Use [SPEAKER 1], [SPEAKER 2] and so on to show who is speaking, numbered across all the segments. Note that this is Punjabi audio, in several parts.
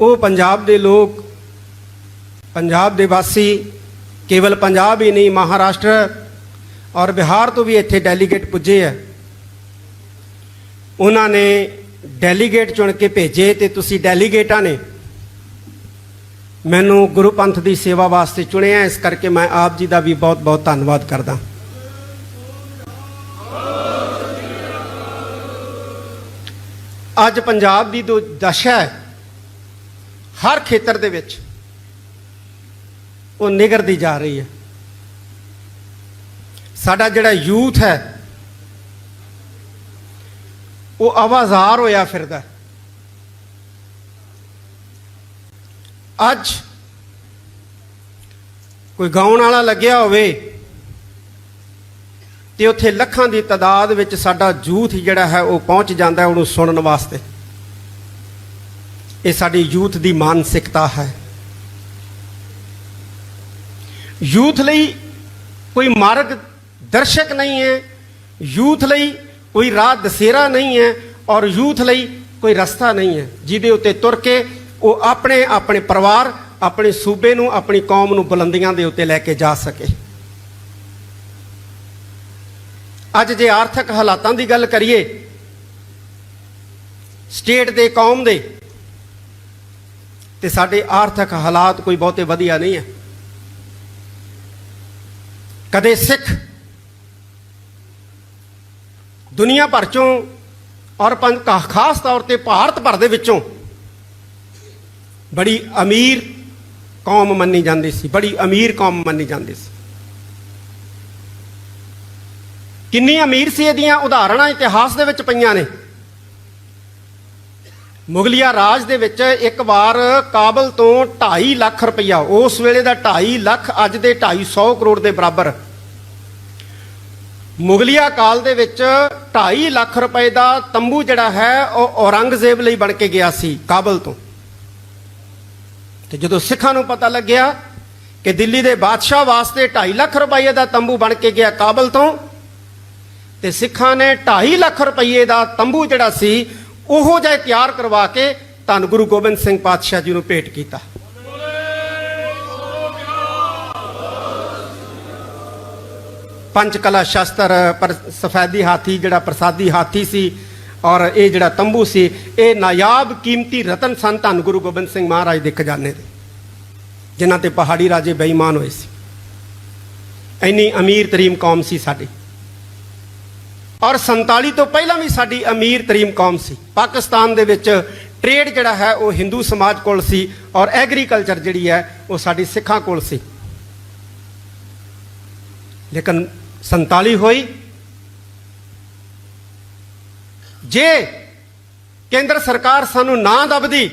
[SPEAKER 1] ਉਹ ਪੰਜਾਬ ਦੇ ਲੋਕ, ਪੰਜਾਬ ਦੇ ਵਾਸੀ, ਕੇਵਲ ਪੰਜਾਬ ਹੀ ਨਹੀਂ, ਮਹਾਰਾਸ਼ਟਰ ਔਰ ਬਿਹਾਰ ਤੋਂ ਵੀ ਇੱਥੇ ਡੈਲੀਗੇਟ ਪੁੱਜੇ ਆ। ਉਹਨਾਂ ਨੇ ਡੈਲੀਗੇਟ ਚੁਣ ਕੇ ਭੇਜੇ ਤੇ ਤੁਸੀਂ ਡੈਲੀਗੇਟਾਂ ਨੇ ਮੈਨੂੰ ਗੁਰੂ ਪੰਥ ਦੀ ਸੇਵਾ ਵਾਸਤੇ ਚੁਣਿਆ। ਇਸ ਕਰਕੇ ਮੈਂ ਆਪ ਜੀ ਦਾ ਵੀ ਬਹੁਤ ਬਹੁਤ ਧੰਨਵਾਦ ਕਰਦਾ। ਅੱਜ ਪੰਜਾਬ ਦੀ ਜੋ ਦਸ਼ਾ ਹੈ ਹਰ ਖੇਤਰ ਦੇ ਵਿੱਚ ਉਹ ਨਿਗਰਦੀ ਜਾ ਰਹੀ ਹੈ। ਸਾਡਾ ਜਿਹੜਾ ਯੂਥ ਹੈ, ਉਹ ਆਵਾਜ਼ਾਰ ਹੋਇਆ ਫਿਰਦਾ ਅੱਜ ਕੋਈ ਗਾਉਣ ਵਾਲਾ ਲੱਗਿਆ ਹੋਵੇ ਤੇ ਉੱਥੇ ਲੱਖਾਂ ਦੀ ਤਾਦਾਦ ਵਿੱਚ ਸਾਡਾ ਯੂਥ ਜਿਹੜਾ ਹੈ ਉਹ ਪਹੁੰਚ ਜਾਂਦਾ ਉਹਨੂੰ ਸੁਣਨ ਵਾਸਤੇ। ਇਹ ਸਾਡੀ ਯੂਥ ਦੀ ਮਾਨਸਿਕਤਾ ਹੈ। ਯੂਥ ਲਈ ਕੋਈ ਮਾਰਗ ਦਰਸ਼ਕ ਨਹੀਂ ਹੈ। ਯੂਥ ਲਈ ਕੋਈ ਰਾਹ ਦਸੇਰਾ ਨਹੀਂ ਹੈ ਔਰ ਯੂਥ ਲਈ ਕੋਈ ਰਸਤਾ ਨਹੀਂ ਹੈ। ਜਿਹਦੇ ਉੱਤੇ ਤੁਰ ਕੇ ਉਹ ਆਪਣੇ ਆਪਣੇ ਪਰਿਵਾਰ, ਆਪਣੇ ਸੂਬੇ ਨੂੰ, ਆਪਣੀ ਕੌਮ ਨੂੰ ਬੁਲੰਦੀਆਂ ਦੇ ਉੱਤੇ ਲੈ ਕੇ ਜਾ ਸਕੇ। ਅੱਜ ਜੇ ਆਰਥਿਕ ਹਾਲਾਤਾਂ ਦੀ ਗੱਲ ਕਰੀਏ, ਸਟੇਟ ਦੇ, ਕੌਮ ਦੇ ਤੇ ਸਾਡੇ ਆਰਥਿਕ ਹਾਲਾਤ ਕੋਈ ਬਹੁਤੇ ਵਧੀਆ ਨਹੀਂ ਹੈ। ਕਦੇ ਸਿੱਖ ਦੁਨੀਆ ਭਰ ਚੋਂ ਔਰ ਪੰਜ ਖਾਸ ਤੌਰ ਤੇ ਭਾਰਤ ਭਰ ਦੇ ਵਿੱਚੋਂ ਬੜੀ ਅਮੀਰ ਕੌਮ ਮੰਨੀ ਜਾਂਦੀ ਸੀ, ਬੜੀ ਅਮੀਰ ਕੌਮ ਮੰਨੀ ਜਾਂਦੀ ਸੀ। ਕਿੰਨੀ ਅਮੀਰ ਸੀ ਇਹਦੀਆਂ ਉਦਾਹਰਣਾਂ ਇਤਿਹਾਸ ਦੇ ਵਿੱਚ ਪਈਆਂ ਨੇ। ਮੁਗਲਿਆ ਰਾਜ ਦੇ ਵਿੱਚ ਇੱਕ ਵਾਰ ਕਾਬਲ ਤੋਂ 2.5 ਲੱਖ ਰੁਪਈਆ, ਉਸ ਵੇਲੇ ਦਾ 2.5 ਲੱਖ, ਅੱਜ ਦੇ 250 ਕਰੋੜ ਦੇ ਬਰਾਬਰ। ਮੁਗਲਿਆ ਕਾਲ ਦੇ ਵਿੱਚ 2.5 ਲੱਖ ਰੁਪਏ ਦਾ ਤੰਬੂ ਜਿਹੜਾ ਹੈ, ਉਹ ਔਰੰਗਜ਼ੇਬ ਲਈ ਬਣ ਕੇ ਗਿਆ ਸੀ, ਕਾਬਲ ਤੋਂ। ਤੇ ਜਦੋਂ ਸਿੱਖਾਂ ਨੂੰ ਪਤਾ ਲੱਗਿਆ ਕਿ ਦਿੱਲੀ ਦੇ ਬਾਦਸ਼ਾਹ ਵਾਸਤੇ 2.5 ਲੱਖ ਰੁਪਏ ਦਾ ਤੰਬੂ ਬਣ ਕੇ ਗਿਆ ਕਾਬਲ ਤੋਂ, ਤੇ ਸਿੱਖਾਂ ਨੇ 2.5 ਲੱਖ ਰੁਪਏ ਦਾ ਤੰਬੂ ਜਿਹੜਾ ਸੀ ਉਹੋ ਜਿਹਾ ਤਿਆਰ ਕਰਵਾ ਕੇ ਧੰਨ ਗੁਰੂ ਗੋਬਿੰਦ ਸਿੰਘ ਪਾਤਸ਼ਾਹ ਜੀ ਨੂੰ ਭੇਟ ਕੀਤਾ। ਪੰਜ ਕਲਾ ਸ਼ਸਤਰ, ਪਰ ਸਫੈਦੀ ਹਾਥੀ, ਜਿਹੜਾ ਪ੍ਰਸਾਦੀ ਹਾਥੀ ਸੀ ਔਰ ਇਹ ਜਿਹੜਾ ਤੰਬੂ ਸੀ, ਇਹ ਨਾਯਾਬ ਕੀਮਤੀ ਰਤਨ ਸਨ ਧੰਨ ਗੁਰੂ ਗੋਬਿੰਦ ਸਿੰਘ ਮਹਾਰਾਜ ਦੇ ਖਜ਼ਾਨੇ ਦੇ ਜਿਨ੍ਹਾਂ ਤੇ ਪਹਾੜੀ ਰਾਜੇ ਬੇਈਮਾਨ ਹੋਏ ਸੀ। ਇੰਨੀ ਅਮੀਰ ਤਰੀਮ ਕੌਮ ਸੀ ਸਾਡੀ। ਔਰ 47 ਤੋਂ ਪਹਿਲਾਂ ਵੀ ਸਾਡੀ ਅਮੀਰ ਤਰੀਮ ਕੌਮ ਸੀ। ਪਾਕਿਸਤਾਨ ਦੇ ਵਿੱਚ ਟ੍ਰੇਡ ਜਿਹੜਾ ਹੈ, ਉਹ ਹਿੰਦੂ ਸਮਾਜ ਕੋਲ ਸੀ ਔਰ ਐਗਰੀਕਲਚਰ ਜਿਹੜੀ ਹੈ, ਉਹ ਸਾਡੀ ਸਿੱਖਾਂ ਕੋਲ ਸੀ। ਲੇਕਿਨ 47 ਹੋਈ। ਜੇ ਕੇਂਦਰ ਸਰਕਾਰ ਸਾਨੂੰ ਨਾ ਦਬਦੀ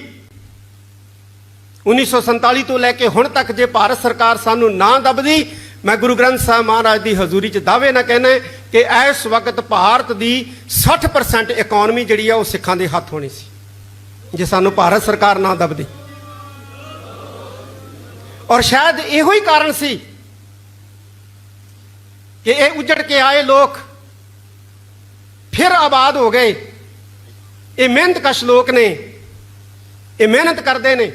[SPEAKER 1] 1947 ਤੋਂ ਲੈ ਕੇ ਹੁਣ ਤੱਕ ਜੇ ਭਾਰਤ ਸਰਕਾਰ ਸਾਨੂੰ ਨਾ ਦਬਦੀ, ਮੈਂ ਗੁਰੂ ਗ੍ਰੰਥ ਸਾਹਿਬ ਮਹਾਰਾਜ ਦੀ ਹਜ਼ੂਰੀ 'ਚ ਦਾਅਵੇ ਨਾ ਕਹਿੰਦਾ ਕਿ ਇਸ ਵਕਤ ਭਾਰਤ ਦੀ 60% ਇਕਨੋਮੀ ਜਿਹੜੀ ਆ ਉਹ ਸਿੱਖਾਂ ਦੇ ਹੱਥ ਹੋਣੀ ਸੀ। ਜੇ ਸਾਨੂੰ ਭਾਰਤ ਸਰਕਾਰ ਨਾ ਦਬਦੀ। ਔਰ ਸ਼ਾਇਦ ਇਹੋ ਹੀ ਕਾਰਨ ਸੀ ਕਿ ਇਹ ਉਜੜ ਕੇ ਆਏ ਲੋਕ ਫਿਰ ਆਬਾਦ ਹੋ ਗਏ। ਇਹ ਮਿਹਨਤਕਸ਼ ਲੋਕ ਨੇ, ਇਹ ਮਿਹਨਤ ਕਰਦੇ ਨੇ।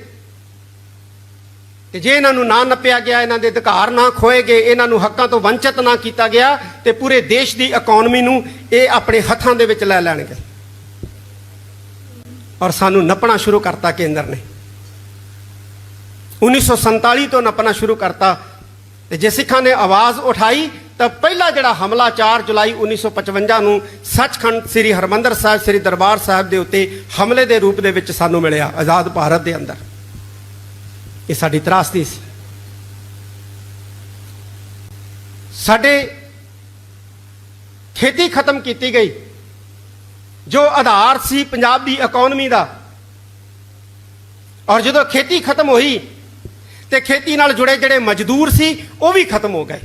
[SPEAKER 1] ਤੇ ਜੇ ਇਹਨਾਂ ਨੂੰ ਨਾ ਨੱਪਿਆ ਗਿਆ, ਇਹਨਾਂ ਦੇ ਅਧਿਕਾਰ ਨਾ ਖੋਏ ਗਏ, ਇਹਨਾਂ ਨੂੰ ਹੱਕਾਂ ਤੋਂ ਵੰਚਿਤ ਨਾ ਕੀਤਾ ਗਿਆ, ਤੇ ਪੂਰੇ ਦੇਸ਼ ਦੀ ਇਕਨੋਮੀ ਨੂੰ ਇਹ ਆਪਣੇ ਹੱਥਾਂ ਦੇ ਵਿੱਚ ਲੈ ਲੈਣਗੇ। ਔਰ ਸਾਨੂੰ ਨੱਪਣਾ ਸ਼ੁਰੂ ਕਰਤਾ ਕੇਂਦਰ ਨੇ। 1947 ਤੋਂ ਨੱਪਣਾ ਸ਼ੁਰੂ ਕਰਤਾ। ਤੇ ਜੇ ਸਿੱਖਾਂ ਨੇ ਆਵਾਜ਼ ਉਠਾਈ, ਤਾਂ ਪਹਿਲਾ ਜਿਹੜਾ ਹਮਲਾ 4 ਜੁਲਾਈ 1955 ਨੂੰ ਸੱਚਖੰਡ ਸ੍ਰੀ ਹਰਮੰਦਰ ਸਾਹਿਬ, ਸ੍ਰੀ ਦਰਬਾਰ ਸਾਹਿਬ ਦੇ ਉੱਤੇ ਹਮਲੇ ਦੇ ਰੂਪ ਦੇ ਵਿੱਚ ਸਾਨੂੰ ਮਿਲਿਆ, ਆਜ਼ਾਦ ਭਾਰਤ ਦੇ ਅੰਦਰ। ਇਹ ਸਾਡੀ ਤਰਾਸਦੀ ਸੀ। ਸਾਡੇ ਖੇਤੀ ਖਤਮ ਕੀਤੀ ਗਈ। ਜੋ ਆਧਾਰ ਸੀ ਪੰਜਾਬ ਦੀ ਇਕਨੋਮੀ ਦਾ। ਔਰ ਜਦੋਂ ਖੇਤੀ ਖਤਮ ਹੋਈ, ਤੇ ਖੇਤੀ ਨਾਲ ਜੁੜੇ ਜਿਹੜੇ ਮਜ਼ਦੂਰ ਸੀ, ਉਹ ਵੀ ਖਤਮ ਹੋ ਗਏ।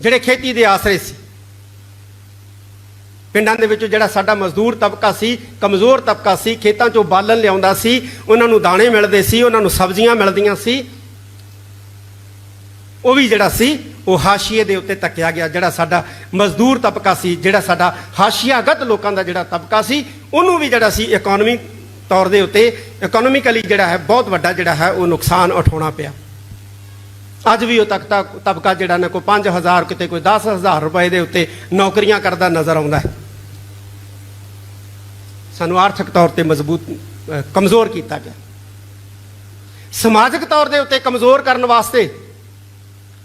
[SPEAKER 1] ਜਿਹੜੇ ਖੇਤੀ ਦੇ ਆਸਰੇ ਸੀ। ਪਿੰਡਾਂ ਦੇ ਵਿੱਚ ਜਿਹੜਾ ਸਾਡਾ ਮਜ਼ਦੂਰ ਤਬਕਾ ਸੀ, ਕਮਜ਼ੋਰ ਤਬਕਾ ਸੀ, ਖੇਤਾਂ 'ਚੋਂ ਬਾਲਣ ਲਿਆਉਂਦਾ ਸੀ, ਉਹਨਾਂ ਨੂੰ ਦਾਣੇ ਮਿਲਦੇ ਸੀ, ਉਹਨਾਂ ਨੂੰ ਸਬਜ਼ੀਆਂ ਮਿਲਦੀਆਂ ਸੀ। ਉਹ ਵੀ ਜਿਹੜਾ ਸੀ, ਉਹ ਹਾਸ਼ੀਏ ਦੇ ਉੱਤੇ ਤੱਕਿਆ ਗਿਆ, ਜਿਹੜਾ ਸਾਡਾ ਮਜ਼ਦੂਰ ਤਬਕਾ ਸੀ, ਜਿਹੜਾ ਸਾਡਾ ਹਾਸ਼ੀਆਗਤ ਲੋਕਾਂ ਦਾ ਜਿਹੜਾ ਤਬਕਾ ਸੀ, ਉਹਨੂੰ ਵੀ ਜਿਹੜਾ ਸੀ ਇਕਨੋਮੀ ਤੌਰ ਦੇ ਉੱਤੇ ਇਕਨੋਮਿਕਲੀ ਜਿਹੜਾ ਹੈ, ਬਹੁਤ ਵੱਡਾ ਜਿਹੜਾ ਹੈ, ਉਹ ਨੁਕਸਾਨ ਉਠਾਉਣਾ ਪਿਆ। ਅੱਜ ਵੀ ਉਹ ਤਖਤਾ ਤਬਕਾ ਜਿਹੜਾ ਨਾ ਕੋਈ 5000 ਕਿਤੇ ਕੋਈ 10000 ਰੁਪਏ ਦੇ ਉੱਤੇ ਨੌਕਰੀਆਂ ਕਰਦਾ ਨਜ਼ਰ ਆਉਂਦਾ ਹੈ। ਸਾਨੂੰ ਆਰਥਿਕ ਤੌਰ ਤੇ ਮਜ਼ਬੂਤ ਕਮਜ਼ੋਰ ਕੀਤਾ ਗਿਆ। ਸਮਾਜਿਕ ਤੌਰ ਦੇ ਉੱਤੇ ਕਮਜ਼ੋਰ ਕਰਨ ਵਾਸਤੇ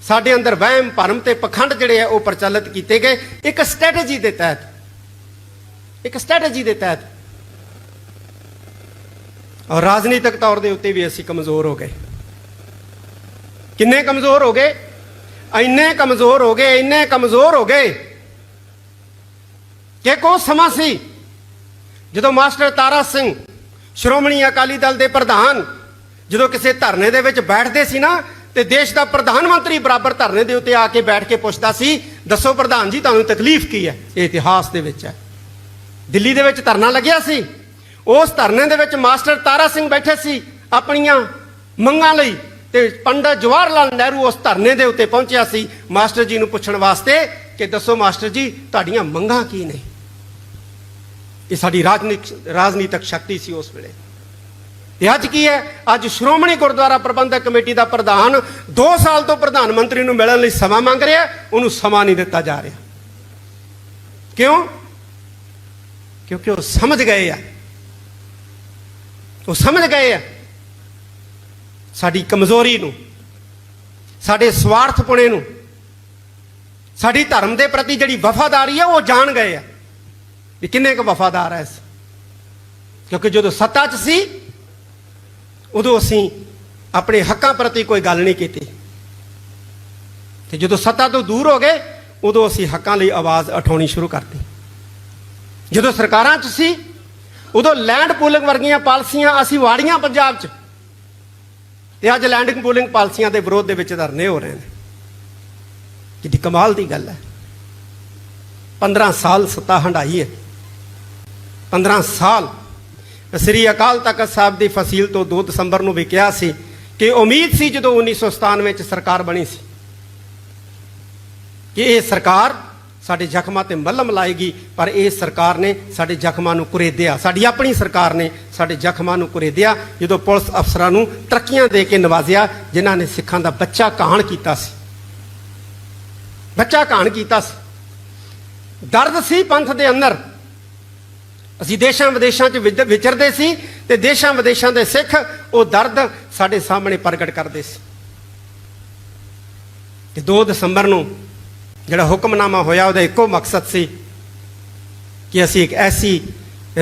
[SPEAKER 1] ਸਾਡੇ ਅੰਦਰ ਵਹਿਮ, ਭਰਮ ਤੇ ਪਖੰਡ ਜਿਹੜੇ ਆ ਉਹ ਪ੍ਰਚਲਿਤ ਕੀਤੇ ਗਏ। ਇੱਕ ਸਟ੍ਰੈਟਜੀ ਦੇ ਤਹਿਤ, ਇੱਕ ਸਟ੍ਰੈਟਜੀ ਦੇ ਤਹਿਤ ਔਰ ਰਾਜਨੀਤਿਕ ਤੌਰ ਦੇ ਉੱਤੇ ਵੀ ਅਸੀਂ ਕਮਜ਼ੋਰ ਹੋ ਗਏ। ਕਿੰਨੇ ਕਮਜ਼ੋਰ ਹੋ ਗਏ? ਇੰਨੇ ਕਮਜ਼ੋਰ ਹੋ ਗਏ, ਇੰਨੇ ਕਮਜ਼ੋਰ ਹੋ ਗਏ ਕਿ ਕੋ ਸਮਾਂ ਸੀ ਜਦੋਂ ਮਾਸਟਰ ਤਾਰਾ ਸਿੰਘ ਸ਼੍ਰੋਮਣੀ ਅਕਾਲੀ ਦਲ ਦੇ ਪ੍ਰਧਾਨ ਜਦੋਂ ਕਿਸੇ ਧਰਨੇ ਦੇ ਵਿੱਚ ਬੈਠਦੇ ਸੀ ਨਾ, ਤੇ ਦੇਸ਼ ਦਾ ਪ੍ਰਧਾਨ ਮੰਤਰੀ ਬਰਾਬਰ ਧਰਨੇ ਦੇ ਉੱਤੇ ਆ ਕੇ ਬੈਠ ਕੇ ਪੁੱਛਦਾ ਸੀ, ਦੱਸੋ ਪ੍ਰਧਾਨ ਜੀ, ਤੁਹਾਨੂੰ ਤਕਲੀਫ ਕੀ ਹੈ? ਇਹ ਇਤਿਹਾਸ ਦੇ ਵਿੱਚ ਹੈ। ਦਿੱਲੀ ਦੇ ਵਿੱਚ ਧਰਨਾ ਲੱਗਿਆ ਸੀ। ਉਸ ਧਰਨੇ ਦੇ ਵਿੱਚ ਮਾਸਟਰ ਤਾਰਾ ਸਿੰਘ ਬੈਠੇ ਸੀ ਆਪਣੀਆਂ ਮੰਗਾਂ ਲਈ ਤੇ ਪੰਡਤ ਜਵਾਹਰ ਲਾਲ ਨਹਿਰੂ ਉਸ ਧਰਨੇ ਦੇ ਉੱਤੇ ਪਹੁੰਚਿਆ ਸੀ। ਮਾਸਟਰ ਜੀ ਨੂੰ ਪੁੱਛਣ ਵਾਸਤੇ ਕਿ, ਦੱਸੋ ਮਾਸਟਰ ਜੀ, ਤੁਹਾਡੀਆਂ ਮੰਗਾਂ ਕੀ ਨੇ? ਇਹ ਸਾਡੀ ਰਾਜਨੀਤਿਕ ਰਾਜਨੀਤਿਕ ਸ਼ਕਤੀ ਸੀ ਉਸ ਵੇਲੇ। ਤੇ ਅੱਜ ਕੀ ਹੈ? ਅੱਜ ਸ਼੍ਰੋਮਣੀ ਗੁਰਦੁਆਰਾ ਪ੍ਰਬੰਧਕ ਕਮੇਟੀ ਦਾ ਪ੍ਰਧਾਨ 2 ਸਾਲ ਤੋਂ ਪ੍ਰਧਾਨ ਮੰਤਰੀ ਨੂੰ ਮਿਲਣ ਲਈ ਸਮਾਂ ਮੰਗ ਰਿਹਾ, ਉਹਨੂੰ ਸਮਾਂ ਨਹੀਂ ਦਿੱਤਾ ਜਾ ਰਿਹਾ। ਕਿਉਂ? ਕਿਉਂਕਿ ਉਹ ਸਮਝ ਗਏ ਆ। ਉਹ ਸਮਝ ਗਏ ਆ ਸਾਡੀ ਕਮਜ਼ੋਰੀ ਨੂੰ, ਸਾਡੇ ਸਵਾਰਥਪੁਣੇ ਨੂੰ, ਸਾਡੀ ਧਰਮ ਦੇ ਪ੍ਰਤੀ ਜਿਹੜੀ ਵਫਾਦਾਰੀ ਆ, ਉਹ ਜਾਣ ਗਏ ਆ। ਵੀ ਕਿੰਨੇ ਕੁ ਵਫਾਦਾਰ ਐ ਇਸ? ਕਿਉਂਕਿ ਜਦੋਂ ਸੱਤਾ 'ਚ ਸੀ, ਉਦੋਂ ਅਸੀਂ ਆਪਣੇ ਹੱਕਾਂ ਪ੍ਰਤੀ ਕੋਈ ਗੱਲ ਨਹੀਂ ਕੀਤੀ। ਤੇ ਜਦੋਂ ਸੱਤਾ ਤੋਂ ਦੂਰ ਹੋ ਗਏ, ਉਦੋਂ ਅਸੀਂ ਹੱਕਾਂ ਲਈ ਆਵਾਜ਼ ਉਠਾਉਣੀ ਸ਼ੁਰੂ ਕਰਤੀ। ਜਦੋਂ ਸਰਕਾਰਾਂ 'ਚ ਸੀ, ਉਦੋਂ ਲੈਂਡ ਪੂਲਿੰਗ ਵਰਗੀਆਂ ਪਾਲਸੀਆਂ ਅਸੀਂ ਵਾੜੀਆਂ ਪੰਜਾਬ 'ਚ। ਤੇ ਅੱਜ ਲੈਂਡਿੰਗ ਪੂਲਿੰਗ ਪਾਲਸੀਆਂ ਦੇ ਵਿਰੋਧ ਦੇ ਵਿੱਚ ਧਰਨੇ ਹੋ ਰਹੇ ਨੇ। ਕਿੰਨੀ ਕਮਾਲ ਦੀ ਗੱਲ ਹੈ 15 ਸਾਲ ਸੱਤਾ ਹੰਡਾਈ ਹੈ 15 ਸਾਲ ਸ੍ਰੀ ਅਕਾਲ ਤਖਤ ਸਾਹਿਬ ਦੀ ਫਸੀਲ ਤੋਂ 2 ਦਸੰਬਰ ਨੂੰ ਵੀ ਕਿਹਾ ਸੀ ਕਿ ਉਮੀਦ ਸੀ ਜਦੋਂ 1997 ਵਿੱਚ ਸਰਕਾਰ ਬਣੀ ਸੀ ਕਿ ਇਹ ਸਰਕਾਰ ਸਾਡੇ ਜ਼ਖਮਾਂ ਤੇ ਮੱਲਮ ਲਾਏਗੀ, ਪਰ ਇਹ ਸਰਕਾਰ ਨੇ ਸਾਡੇ ਜ਼ਖਮਾਂ ਨੂੰ ਕੁਰੇਦਿਆ ਸਾਡੀ ਆਪਣੀ ਸਰਕਾਰ ਨੇ ਸਾਡੇ ਜ਼ਖਮਾਂ ਨੂੰ ਕੁਰੇਦਿਆ ਜਦੋਂ ਪੁਲਿਸ ਅਫਸਰਾਂ ਨੂੰ ਤਰੱਕੀਆਂ ਦੇ ਕੇ ਨਵਾਜ਼ਿਆ, ਜਿਨ੍ਹਾਂ ਨੇ ਸਿੱਖਾਂ ਦਾ ਬੱਚਾ ਕਹਾਣ ਕੀਤਾ ਸੀ। ਬੱਚਾ ਕਹਾਣ ਕੀਤਾ ਸੀ। ਦਰਦ ਸੀ ਪੰਥ ਦੇ ਅੰਦਰ। ਅਸੀਂ ਦੇਸ਼ਾਂ ਵਿਦੇਸ਼ਾਂ 'ਚ ਵਿਦ- ਵਿਚਰਦੇ ਸੀ ਤੇ ਦੇਸ਼ਾਂ ਵਿਦੇਸ਼ਾਂ ਦੇ ਸਿੱਖ ਉਹ ਦਰਦ ਸਾਡੇ ਸਾਹਮਣੇ ਪ੍ਰਗਟ ਕਰਦੇ ਸੀ। ਤੇ 2 ਦਸੰਬਰ ਨੂੰ ਜਿਹੜਾ ਹੁਕਮਨਾਮਾ ਹੋਇਆ, ਉਹਦਾ ਇੱਕੋ ਮਕਸਦ ਸੀ ਕਿ ਅਸੀਂ ਇੱਕ ਐਸੀ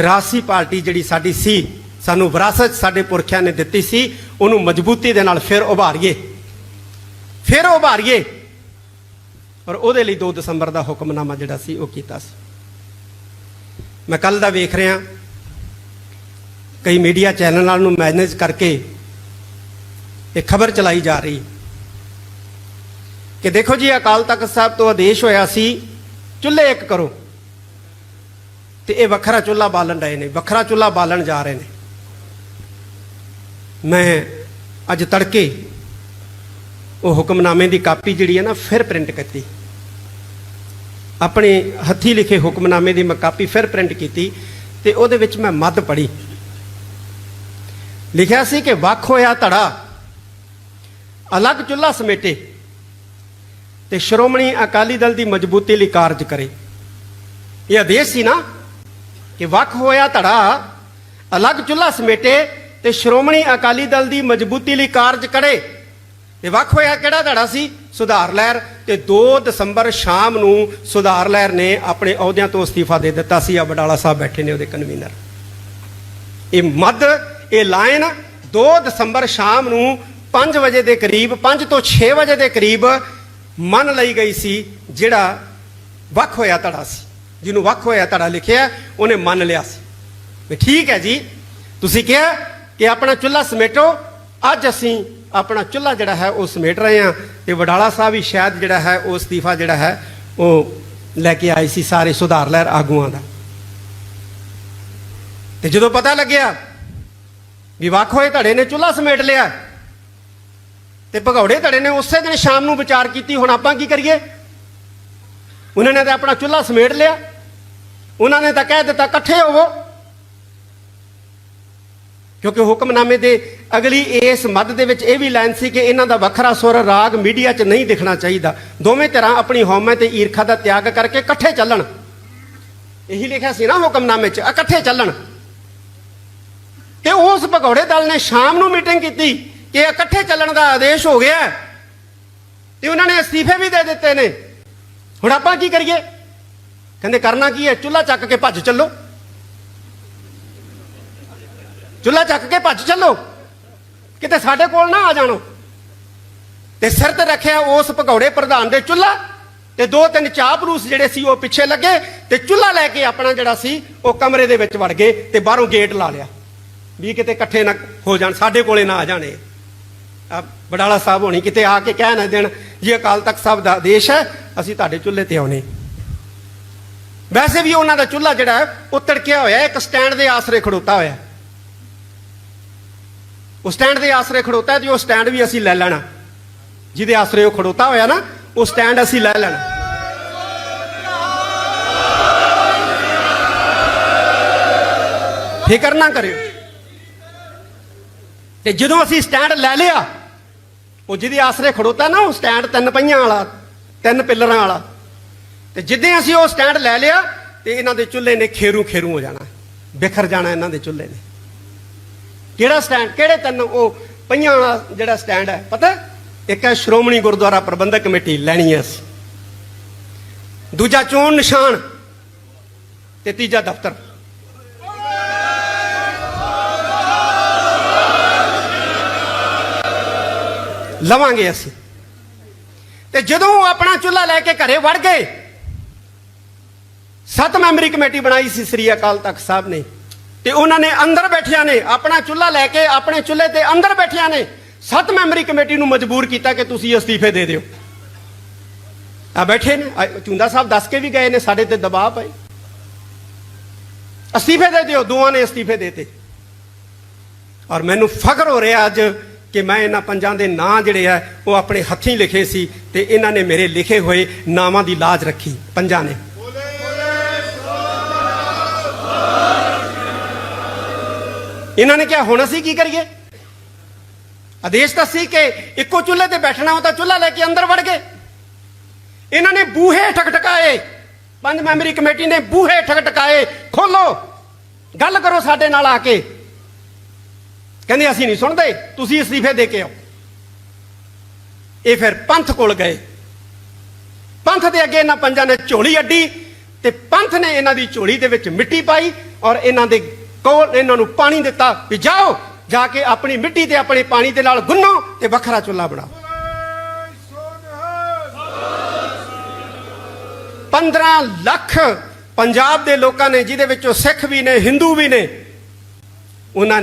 [SPEAKER 1] ਰਾਸੀ ਪਾਰਟੀ ਜਿਹੜੀ ਸਾਡੀ ਸੀ, ਸਾਨੂੰ ਵਿਰਾਸਤ ਸਾਡੇ ਪੁਰਖਿਆਂ ਨੇ ਦਿੱਤੀ ਸੀ, ਉਹਨੂੰ ਮਜ਼ਬੂਤੀ ਦੇ ਨਾਲ ਫਿਰ ਉਭਾਰੀਏ। ਫਿਰ ਉਭਾਰੀਏ। ਔਰ ਉਹਦੇ ਲਈ 2 ਦਸੰਬਰ ਦਾ ਹੁਕਮਨਾਮਾ ਜਿਹੜਾ ਸੀ, ਉਹ ਕੀਤਾ ਸੀ। ਮੈਂ ਕੱਲ ਦਾ ਵੇਖ ਰਿਹਾ। ਕਈ ਮੀਡੀਆ ਚੈਨਲਾਂ ਨੂੰ ਮੈਨੇਜ ਕਰਕੇ ਇਹ ਖਬਰ ਚਲਾਈ ਜਾ ਰਹੀ। ਕਿ ਦੇਖੋ ਜੀ, ਅਕਾਲ ਤਖਤ ਸਾਹਿਬ ਤੋਂ ਆਦੇਸ਼ ਹੋਇਆ ਸੀ, ਚੁੱਲ੍ਹੇ ਇੱਕ ਕਰੋ। ਤੇ ਇਹ ਵੱਖਰਾ ਚੁੱਲ੍ਹਾ ਬਾਲਣ ਰਹੇ ਨੇ, ਵੱਖਰਾ ਚੁੱਲ੍ਹਾ ਬਾਲਣ ਜਾ ਰਹੇ ਨੇ। ਮੈਂ ਅੱਜ ਤੜਕੇ ਉਹ ਹੁਕਮਨਾਮੇ ਦੀ ਕਾਪੀ ਜਿਹੜੀ ਹੈ ਨਾ, ਫਿਰ ਪ੍ਰਿੰਟ ਕੀਤੀ। ਆਪਣੇ ਹੱਥੀ ਲਿਖੇ ਹੁਕਮਨਾਮੇ ਦੀ ਮੈਂ ਕਾਪੀ ਫਿਰ ਪ੍ਰਿੰਟ ਕੀਤੀ ਤੇ ਉਹਦੇ ਵਿੱਚ ਮੈਂ ਮੱਧ ਪੜ੍ਹੀ। ਲਿਖਿਆ ਸੀ ਕਿ ਵੱਖ ਹੋਇਆ ਧੜਾ, ਅਲੱਗ ਚੁੱਲ੍ਹਾ ਸਮੇਟੇ ਤੇ ਸ਼੍ਰੋਮਣੀ ਅਕਾਲੀ ਦਲ ਦੀ ਮਜ਼ਬੂਤੀ ਲਈ ਕਾਰਜ ਕਰੇ। ਇਹ ਆਦੇਸ਼ ਸੀ ਨਾ ਕਿ ਵੱਖ ਹੋਇਆ ਧੜਾ, ਅਲੱਗ ਚੁੱਲ੍ਹਾ ਸਮੇਟੇ ਤੇ ਸ਼੍ਰੋਮਣੀ ਅਕਾਲੀ ਦਲ ਦੀ ਮਜ਼ਬੂਤੀ ਲਈ ਕਾਰਜ ਕਰੇ। ਤੇ ਵੱਖ ਹੋਇਆ ਕਿਹੜਾ ਧੜਾ ਸੀ? ਸੁਧਾਰ ਲਹਿਰ ਤੇ 2 ਦਸੰਬਰ ਸ਼ਾਮ ਨੂੰ ਸੁਧਾਰ ਲਹਿਰ ਨੇ ਆਪਣੇ ਅਹੁਦਿਆਂ ਤੋਂ ਅਸਤੀਫਾ ਦੇ ਦਿੱਤਾ ਸੀ। ਆ ਬਡਾਲਾ ਸਾਹਿਬ ਬੈਠੇ ਨੇ ਉਹਦੇ ਕਨਵੀਨਰ ਇਹ ਮੱਧ, ਇਹ ਲਾਈਨ 2 ਦਸੰਬਰ ਸ਼ਾਮ ਨੂੰ 5 ਵਜੇ ਦੇ ਕਰੀਬ 5 ਤੋਂ 6 ਵਜੇ ਦੇ ਕਰੀਬ ਮੰਨ ਲਈ ਗਈ ਸੀ, ਜਿਹੜਾ ਵੱਖ ਹੋਇਆ ਧੜਾ ਸੀ। ਜਿਹਨੂੰ ਵੱਖ ਹੋਇਆ ਧੜਾ ਲਿਖਿਆ, ਉਹਨੇ ਮੰਨ ਲਿਆ ਸੀ। ਵੀ ਠੀਕ ਹੈ ਜੀ। ਤੁਸੀਂ ਕਿਹਾ ਕਿ ਆਪਣਾ ਚੁੱਲ੍ਹਾ ਸਮੇਟੋ ਅੱਜ ਅਸੀਂ ਆਪਣਾ ਚੁੱਲ੍ਹਾ ਜਿਹੜਾ ਹੈ ਉਹ ਸਮੇਟ ਰਹੇ ਹਾਂ ਤੇ ਵਡਾਲਾ ਸਾਹਿਬ ਵੀ ਸ਼ਾਇਦ ਜਿਹੜਾ ਹੈ ਉਹ ਅਸਤੀਫਾ ਜਿਹੜਾ ਹੈ ਉਹ ਲੈ ਕੇ ਆਈ ਸੀ ਸਾਰੇ ਸੁਧਾਰ ਲਹਿਰ ਆਗੂਆਂ ਦਾ। ਤੇ ਜਦੋਂ ਪਤਾ ਲੱਗਿਆ ਵੀ ਵੱਖ ਹੋਏ ਧੜੇ ਨੇ ਚੁੱਲ੍ਹਾ ਸਮੇਟ ਲਿਆ ਤੇ ਭਗੌੜੇ ਧੜੇ ਨੇ ਉਸੇ ਦਿਨ ਸ਼ਾਮ ਨੂੰ ਵਿਚਾਰ ਕੀਤੀ, ਹੁਣ ਆਪਾਂ ਕੀ ਕਰੀਏ? ਉਹਨਾਂ ਨੇ ਤਾਂ ਆਪਣਾ ਚੁੱਲ੍ਹਾ ਸਮੇਟ ਲਿਆ। ਉਹਨਾਂ ਨੇ ਤਾਂ ਕਹਿ ਦਿੱਤਾ, ਇਕੱਠੇ ਹੋਵੋ। ਕਿਉਂਕਿ ਹੁਕਮਨਾਮੇ ਦੇ ਅਗਲੀ ਇਸ ਮੱਧ ਦੇ ਵਿੱਚ ਇਹ ਵੀ ਲਾਈਨ ਸੀ ਕਿ ਇਹਨਾਂ ਦਾ ਵੱਖਰਾ ਸੁਰ ਰਾਗ ਮੀਡੀਆ 'ਚ ਨਹੀਂ ਦਿਖਣਾ ਚਾਹੀਦਾ। ਦੋਵੇਂ ਤਰ੍ਹਾਂ ਆਪਣੀ ਹਉਮੈ ਤੇ ਈਰਖਾ ਦਾ ਤਿਆਗ ਕਰਕੇ ਇਕੱਠੇ ਚੱਲਣ। ਇਹੀ ਲਿਖਿਆ ਸੀ ਨਾ ਹੁਕਮਨਾਮੇ 'ਚ, ਇਕੱਠੇ ਚੱਲਣ। ਤੇ ਉਸ ਭਗੌੜੇ ਦਲ ਨੇ ਸ਼ਾਮ ਨੂੰ ਮੀਟਿੰਗ ਕੀਤੀ ਕਿ ਇਕੱਠੇ ਚੱਲਣ ਦਾ ਆਦੇਸ਼ ਹੋ ਗਿਆ ਹੈ। ਤੇ ਉਹਨਾਂ ਨੇ ਅਸਤੀਫੇ ਵੀ ਦੇ ਦਿੱਤੇ ਨੇ। ਹੁਣ ਆਪਾਂ ਕੀ ਕਰੀਏ? ਕਹਿੰਦੇ ਕਰਨਾ ਕੀ ਹੈ? ਚੁੱਲ੍ਹਾ ਚੱਕ ਕੇ ਭੱਜ ਚੱਲੋ। ਚੁੱਲ੍ਹਾ ਚੱਕ ਕੇ ਭੱਜ ਚੱਲੋ। ਕਿਤੇ ਸਾਡੇ ਕੋਲ ਨਾ ਆ ਜਾਣੋ। ਤੇ ਸਿਰ ਤੇ ਰੱਖਿਆ ਉਸ ਭਗੌੜੇ ਪ੍ਰਧਾਨ ਦੇ ਚੁੱਲ੍ਹਾ ਤੇ ਦੋ ਤਿੰਨ ਚਾਪਲੂਸ ਜਿਹੜੇ ਸੀ ਉਹ ਪਿੱਛੇ ਲੱਗੇ ਤੇ ਚੁੱਲ੍ਹਾ ਲੈ ਕੇ ਆਪਣਾ ਜਿਹੜਾ ਸੀ ਉਹ ਕਮਰੇ ਦੇ ਵਿੱਚ ਵੜ ਗਏ ਤੇ ਬਾਹਰੋਂ ਗੇਟ ਲਾ ਲਿਆ। ਵੀ ਕਿਤੇ ਇਕੱਠੇ ਨਾ ਹੋ ਜਾਣ, ਸਾਡੇ ਕੋਲੇ ਨਾ ਆ ਜਾਣੇ ਆ ਬਡਾਲਾ ਸਾਹਿਬ ਹੋਣੀ ਕਿਤੇ ਆ ਕੇ ਕਹਿ ਨਾ ਦੇਣ, ਜੇ ਅਕਾਲ ਤਖਤ ਸਾਹਿਬ ਦਾ ਆਦੇਸ਼ ਹੈ, ਅਸੀਂ ਤੁਹਾਡੇ ਚੁੱਲ੍ਹੇ ਤੇ ਆਉਨੇ ਵੈਸੇ ਵੀ ਉਹਨਾਂ ਦਾ ਚੁੱਲ੍ਹਾ ਜਿਹੜਾ ਉਹ ਤੜਕਿਆ ਹੋਇਆ ਇੱਕ ਸਟੈਂਡ ਦੇ ਆਸਰੇ ਖੜੋਤਾ ਹੋਇਆ ਉਹ ਸਟੈਂਡ ਦੇ ਆਸਰੇ ਖੜੋਤਾ ਹੈ ਤੇ ਉਹ ਸਟੈਂਡ ਵੀ ਅਸੀਂ ਲੈ ਲੈਣਾ। ਜਿਹਦੇ ਆਸਰੇ ਉਹ ਖੜੋਤਾ ਹੋਇਆ ਨਾ, ਉਹ ਸਟੈਂਡ ਅਸੀਂ ਲੈ ਲੈਣਾ। ਫਿਕਰ ਨਾ ਕਰਿਓ। ਤੇ ਜਦੋਂ ਅਸੀਂ ਸਟੈਂਡ ਲੈ ਲਿਆ, ਉਹ ਜਿਹਦੇ ਆਸਰੇ ਖੜੋਤਾ ਨਾ, ਉਹ ਸਟੈਂਡ ਤਿੰਨ ਪਹੀਆਂ ਵਾਲਾ, ਤਿੰਨ ਪਿੱਲਰਾਂ ਵਾਲਾ। ਤੇ ਜਿੱਦੇ ਅਸੀਂ ਉਹ ਸਟੈਂਡ ਲੈ ਲਿਆ, ਤੇ ਇਹਨਾਂ ਦੇ ਚੁੱਲ੍ਹੇ ਨੇ ਖੇਰੂ ਖੇਰੂ ਹੋ ਜਾਣਾ। ਬਿਖਰ ਜਾਣਾ ਇਹਨਾਂ ਦੇ ਚੁੱਲ੍ਹੇ ਨੇ। ਕਿਹੜਾ ਸਟੈਂਡ ਕਿਹੜੇ ਤਿੰਨ ਉਹ ਪਹੀਆਂ ਵਾਲਾ ਜਿਹੜਾ ਸਟੈਂਡ ਹੈ, ਪਤਾ? ਇੱਕ ਹੈ ਸ਼੍ਰੋਮਣੀ ਗੁਰਦੁਆਰਾ ਪ੍ਰਬੰਧਕ ਕਮੇਟੀ ਲੈਣੀ ਹੈ ਅਸੀਂ ਦੂਜਾ ਚੋਣ ਨਿਸ਼ਾਨ ਤੇ ਤੀਜਾ ਦਫ਼ਤਰ। ਲਵਾਂਗੇ ਅਸੀਂ। ਤੇ ਜਦੋਂ ਆਪਣਾ ਚੁੱਲ੍ਹਾ ਲੈ ਕੇ ਘਰੇ ਵੜ ਗਏ, ਸੱਤ ਮੈਂਬਰੀ ਕਮੇਟੀ ਬਣਾਈ ਸੀ ਸ੍ਰੀ ਅਕਾਲ ਤਖਤ ਸਾਹਿਬ ਨੇ। ਤੇ ਉਹਨਾਂ ਨੇ ਅੰਦਰ ਬੈਠਿਆਂ ਨੇ ਆਪਣਾ ਚੁੱਲ੍ਹਾ ਲੈ ਕੇ ਆਪਣੇ ਚੁੱਲ੍ਹੇ ਤੇ ਅੰਦਰ ਬੈਠਿਆਂ ਨੇ ਸੱਤ ਮੈਂਬਰੀ ਕਮੇਟੀ ਨੂੰ ਮਜਬੂਰ ਕੀਤਾ ਕਿ ਤੁਸੀਂ ਅਸਤੀਫੇ ਦੇ ਦਿਓ। ਆ ਬੈਠੇ ਨੇ। ਆ ਚੁੰਦਾ ਸਾਹਿਬ ਦੱਸ ਕੇ ਵੀ ਗਏ ਨੇ, ਸਾਡੇ ਤੇ ਦਬਾਅ ਪਏ। ਅਸਤੀਫੇ ਦੇ ਦਿਓ, ਦੋਵਾਂ ਨੇ ਅਸਤੀਫੇ ਦੇਤੇ। ਔਰ ਮੈਨੂੰ ਫਖਰ ਹੋ ਰਿਹਾ ਅੱਜ ਕਿ ਮੈਂ ਇਹਨਾਂ ਪੰਜਾਂ ਦੇ ਨਾਂ ਜਿਹੜੇ ਆ, ਉਹ ਆਪਣੇ ਹੱਥੀਂ ਲਿਖੇ ਸੀ ਤੇ ਇਹਨਾਂ ਨੇ ਮੇਰੇ ਲਿਖੇ ਹੋਏ ਨਾਵਾਂ ਦੀ ਲਾਜ ਰੱਖੀ, ਪੰਜਾਂ ਨੇ। ਇਹਨਾਂ ਨੇ ਕਿਹਾ, ਹੁਣ ਅਸੀਂ ਕੀ ਕਰੀਏ? ਆਦੇਸ਼ ਤਾਂ ਸੀ ਕਿ ਇੱਕੋ ਚੁੱਲ੍ਹੇ ਤੇ ਬੈਠਣਾ ਉਹ ਤਾਂ ਚੁੱਲ੍ਹਾ ਲੈ ਕੇ ਅੰਦਰ ਵੜ ਗਏ। ਇਹਨਾਂ ਨੇ ਬੂਹੇ ਠਕਠਕਾਏ। ਪੰਜ ਮੈਂਬਰੀ ਕਮੇਟੀ ਨੇ ਬੂਹੇ ਠਕਠਕਾਏ। ਖੋਲੋ। ਗੱਲ ਕਰੋ ਸਾਡੇ ਨਾਲ ਆ ਕੇ। ਕਹਿੰਦੇ, ਅਸੀਂ ਨਹੀਂ ਸੁਣਦੇ। ਤੁਸੀਂ ਅਸਤੀਫੇ ਦੇ ਕੇ ਆਓ। ਇਹ ਫਿਰ ਪੰਥ ਕੋਲ ਗਏ। ਪੰਥ ਦੇ ਅੱਗੇ ਇਹਨਾਂ ਪੰਜਾਂ ਨੇ ਝੋਲੀ ਅੱਡੀ ਤੇ ਪੰਥ ਨੇ ਇਹਨਾਂ ਦੀ ਝੋਲੀ ਦੇ ਵਿੱਚ ਮਿੱਟੀ ਪਾਈ ਔਰ ਇਹਨਾਂ ਦੇ ਕੋਲ ਇਹਨਾਂ ਨੂੰ ਪਾਣੀ ਦਿੱਤਾ ਵੀ ਜਾਓ, ਜਾ ਕੇ ਆਪਣੀ ਮਿੱਟੀ ਤੇ ਆਪਣੇ ਪਾਣੀ ਦੇ ਨਾਲ ਗੁੰਨੋ ਤੇ ਵੱਖਰਾ ਚੁੱਲ੍ਹਾ ਬਣਾਓ। 15 ਲੱਖ ਪੰਜਾਬ ਦੇ ਲੋਕਾਂ ਨੇ, ਜਿਹਦੇ ਵਿੱਚੋਂ ਸਿੱਖ ਵੀ ਨੇ, ਹਿੰਦੂ ਵੀ ਨੇ, ਉਹਨਾਂ ਨੇ